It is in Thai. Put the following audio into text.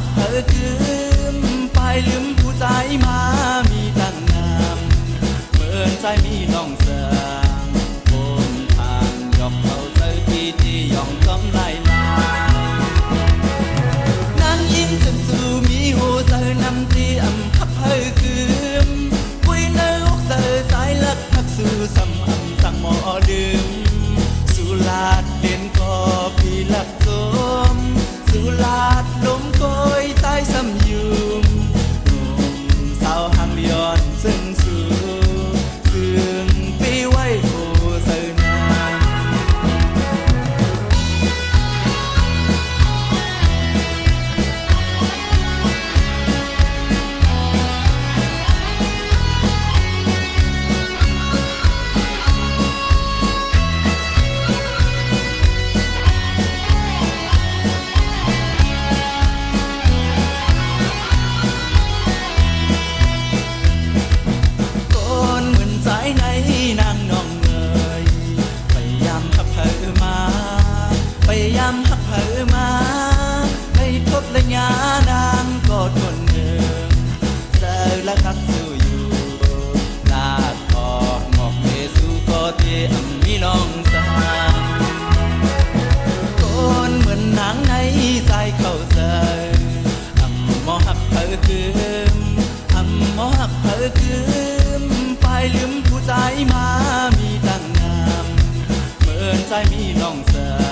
บเธอคืนไปลืมผู้ใจมามีตั้งนามเหมือนใจมีน้องเสือบนทางยอกเขาเธอที่ที่ยองกำไรลานางยิ้มจนสู่มีหูเธอนำที่อำพับเธอคืนปุยนรกเธสายลักพักสู่ำอำสังหมอดื่มสุลาดเด่นก็พี่ลักสมสุลา หักเธอคืนไปลืมผู้ใจมามีตั้งนามเหมือนใจมีน้องเสือ